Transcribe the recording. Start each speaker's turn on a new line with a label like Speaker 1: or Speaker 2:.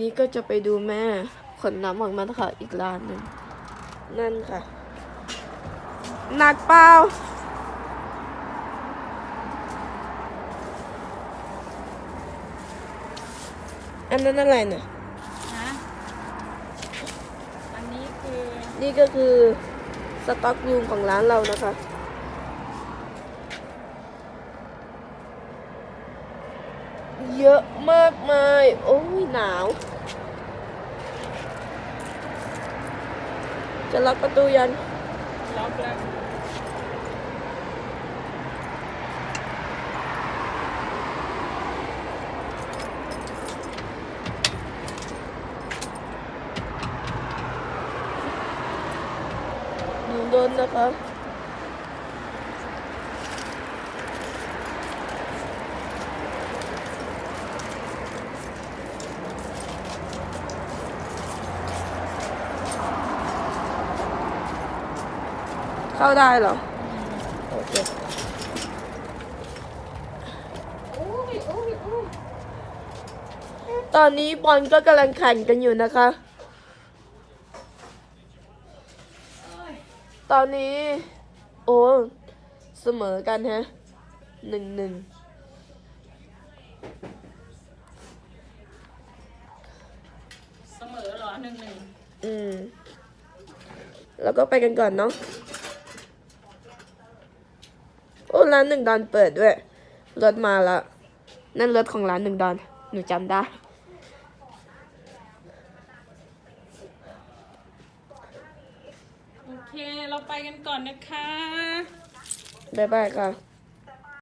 Speaker 1: นี่ก็จะไปดูแม่ขนน้ำออกมาค่ะอีกร้านหนึ่งนั่นค่ะ หนักเปล่าอันนั้นอะไรเนี่ย
Speaker 2: นะอันนี้คือ
Speaker 1: นี่ก็คือสต็อกรูมของร้านเรานะคะ เยอะมากมาย โอ้ยหนาว จะล็อกประตูยัน
Speaker 2: ล็อกแล้ว
Speaker 1: อยู่โดนนะคะ เข้าได้เหรอ โอเคตอนนี้บอลก็กำลังแข่งกันอยู่นะคะ ตอนนี้ โอ้เสมอกันฮะหนึ่งหนึ่ง
Speaker 2: เสมอเหรอหนึ่งหนึ่ง
Speaker 1: อืม แล้วก็ไปกันก่อนเนาะ โอ้ร้านหนึ่งดอนเปิดด้วย รถมาละนั่นรถของร้านหนึ่งดอน หนูจำได้
Speaker 2: โอเค เราไปกันก่อนนะคะ
Speaker 1: บ๊ายบายค่ะ